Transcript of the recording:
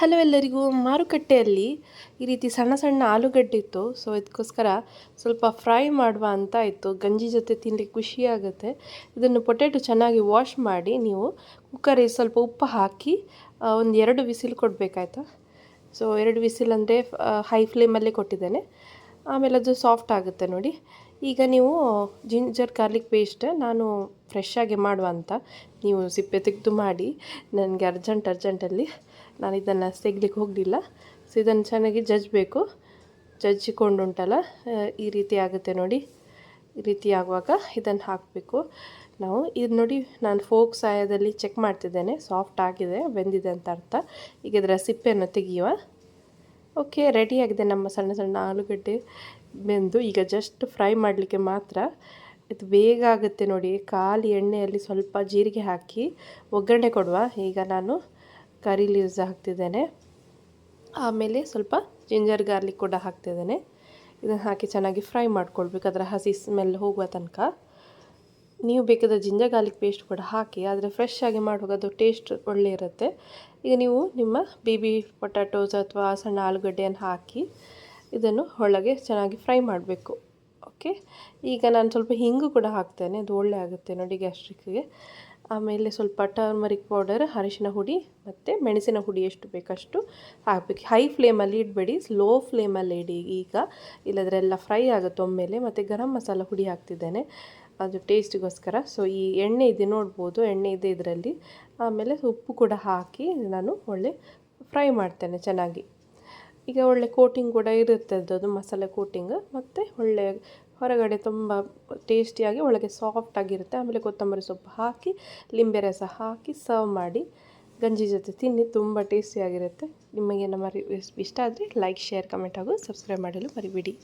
Hello ಎಲ್ಲರಿಗೂ, ಮಾರುಕಟ್ಟೆಯಲ್ಲಿ ಈ ರೀತಿ ಸಣ್ಣ ಸಣ್ಣ ಆಲೂಗಡ್ಡೆ ಇತ್ತು ಸೊ ಇದಕ್ಕೋಸ್ಕರ ಸ್ವಲ್ಪ ಫ್ರೈ ಮಾಡುವ ಅಂತ ಇತ್ತು. ಗಂಜಿ ಜೊತೆ ತಿನ್ನಲಿಕ್ಕೆ ಖುಷಿಯಾಗುತ್ತೆ ಇದನ್ನು ಪೊಟ್ಯಾಟೊ ಚೆನ್ನಾಗಿ ವಾಶ್ ಮಾಡಿ ನೀವು ಕುಕ್ಕರಿಗೆ ಸ್ವಲ್ಪ ಉಪ್ಪು ಹಾಕಿ ಒಂದು ಎರಡು ವಿಸಿಲ್ ಕೊಡಬೇಕಾಯ್ತಾ? ಸೊ ಎರಡು ವಿಸಿಲ್ ಅಂದರೆ ಹೈ ಫ್ಲೇಮಲ್ಲೇ ಕೊಟ್ಟಿದ್ದೇನೆ. ಆಮೇಲೆ ಅದು ಸಾಫ್ಟ್ ಆಗುತ್ತೆ ನೋಡಿ. ಈಗ ನೀವು ಜಿಂಜರ್ ಗಾರ್ಲಿಕ್ ಪೇಸ್ಟ್ ನಾನು ಫ್ರೆಶ್ ಆಗಿ ಮಾಡುವ ಅಂತ ನೀವು ಸಿಪ್ಪೆ ತೆಗೆದು ಮಾಡಿ, ನನಗೆ ಅರ್ಜೆಂಟ್ ಅರ್ಜೆಂಟಲ್ಲಿ ನಾನು ಇದನ್ನು ತೆಗ್ಲಿಕ್ಕೆ ಹೋಗಲಿಲ್ಲ. ಸೊ ಇದನ್ನು ಚೆನ್ನಾಗಿ ಜಜ್ಬೇಕು ಜಜ್ಜಿಕೊಂಡುಂಟಲ್ಲ ಈ ರೀತಿ ಆಗುತ್ತೆ ನೋಡಿ. ಈ ರೀತಿ ಆಗುವಾಗ ಇದನ್ನು ಹಾಕಬೇಕು. ನಾವು ಇದು ನೋಡಿ, ನಾನು ಫೋಕ್ ಸಹಾಯದಲ್ಲಿ ಚೆಕ್ ಮಾಡ್ತಿದ್ದೇನೆ. ಸಾಫ್ಟ್ ಆಗಿದೆ, ಬೆಂದಿದೆ ಅಂತ ಅರ್ಥ. ಈಗ ಇದರ ಸಿಪ್ಪೆಯನ್ನು ತೆಗೆಯುವ. ಓಕೆ ರೆಡಿಯಾಗಿದೆ ನಮ್ಮ ಸಣ್ಣ ಸಣ್ಣ ಆಲೂಗಡ್ಡೆ ಬೆಂದು. ಈಗ ಜಸ್ಟ್ ಫ್ರೈ ಮಾಡಲಿಕ್ಕೆ ಮಾತ್ರ ಇದು ಬೇಗ ಆಗುತ್ತೆ ನೋಡಿ. ಖಾಲಿ ಎಣ್ಣೆಯಲ್ಲಿ ಸ್ವಲ್ಪ ಜೀರಿಗೆ ಹಾಕಿ ಒಗ್ಗರಣೆ ಕೊಡುವ. ಈಗ ನಾನು ಕರಿ ಲೀವ್ಸ್ ಹಾಕ್ತಿದ್ದೇನೆ. ಆಮೇಲೆ ಸ್ವಲ್ಪ ಜಿಂಜರ್ ಗಾರ್ಲಿಕ್ ಕೂಡ ಹಾಕ್ತಿದ್ದೇನೆ. ಇದನ್ನು ಹಾಕಿ ಚೆನ್ನಾಗಿ ಫ್ರೈ ಮಾಡ್ಕೊಳ್ಬೇಕು. ಅದರ ಹಸಿ ಸ್ಮೆಲ್ ಹೋಗುವ ತನಕ. ನೀವು ಬೇಕಾದ ಜಿಂಜರ್ ಗಾರ್ಲಿಕ್ ಪೇಸ್ಟ್ ಕೂಡ ಹಾಕಿ, ಆದರೆ ಫ್ರೆಶ್ ಆಗಿ ಮಾಡುವಾಗ ಅದು ಟೇಸ್ಟ್ ಒಳ್ಳೆ ಇರುತ್ತೆ. ಈಗ ನೀವು ನಿಮ್ಮ ಬೇಬಿ ಪೊಟ್ಯಾಟೋಸ್ ಅಥವಾ ಸಣ್ಣ ಆಲೂಗಡ್ಡೆಯನ್ನು ಹಾಕಿ ಇದನ್ನು ಒಳಗೆ ಚೆನ್ನಾಗಿ ಫ್ರೈ ಮಾಡಬೇಕು. ಓಕೆ ಈಗ ನಾನು ಸ್ವಲ್ಪ ಹಿಂಗು ಕೂಡ ಹಾಕ್ತೇನೆ, ಅದು ಒಳ್ಳೆ ಆಗುತ್ತೆ ನೋಡಿ ಗ್ಯಾಸ್ಟ್ರಿಕ್ಗೆ ಆಮೇಲೆ ಸ್ವಲ್ಪ ಟರ್ಮರಿಕ್ ಪೌಡರ್ ಅರಿಶಿನ ಹುಡಿ ಮತ್ತು ಮೆಣಸಿನ ಹುಡಿ ಎಷ್ಟು ಬೇಕಷ್ಟು ಹಾಕಬೇಕು. ಹೈ ಫ್ಲೇಮಲ್ಲಿ ಇಡಬೇಡಿ ಸ್ಲೋ ಫ್ಲೇಮಲ್ಲಿ ಇಡಿ ಈಗ. ಇಲ್ಲದ್ರೆಲ್ಲ ಫ್ರೈ ಆಗುತ್ತೆ ಒಮ್ಮೆಲೆ, ಮತ್ತು ಗರಂ ಮಸಾಲ ಹುಡಿ ಹಾಕ್ತಿದ್ದೇನೆ. ಅದು ಟೇಸ್ಟಿಗೋಸ್ಕರ ಸೊ ಈ ಎಣ್ಣೆ ಇದೆ ನೋಡ್ಬೋದು, ಎಣ್ಣೆ ಇದೆ ಇದರಲ್ಲಿ. ಆಮೇಲೆ ಉಪ್ಪು ಕೂಡ ಹಾಕಿ ನಾನು ಒಳ್ಳೆ ಫ್ರೈ ಮಾಡ್ತೇನೆ ಚೆನ್ನಾಗಿ. ಈಗ ಒಳ್ಳೆ ಕೋಟಿಂಗ್ ಕೂಡ ಇರುತ್ತೆ ಅದು ಮಸಾಲೆ ಕೋಟಿಂಗ್ ಮತ್ತು ಒಳ್ಳೆ ಹೊರಗಡೆ ತುಂಬ ಟೇಸ್ಟಿಯಾಗಿ ಒಳಗೆ ಸಾಫ್ಟಾಗಿರುತ್ತೆ ಆಮೇಲೆ ಕೊತ್ತಂಬರಿ ಸೊಪ್ಪು ಹಾಕಿ, ಲಿಂಬೆ ರಸ ಹಾಕಿ ಸರ್ವ್ ಮಾಡಿ, ಗಂಜಿ ಜೊತೆ ತಿನ್ನಿ, ತುಂಬ ಟೇಸ್ಟಿಯಾಗಿರುತ್ತೆ ನಿಮಗೆ ನಮ್ಮ ಇಷ್ಟ ಆದರೆ ಲೈಕ್ ಶೇರ್ ಕಮೆಂಟ್ ಹಾಗೂ ಸಬ್ಸ್ಕ್ರೈಬ್ ಮಾಡಲು ಮರಿಬೇಡಿ.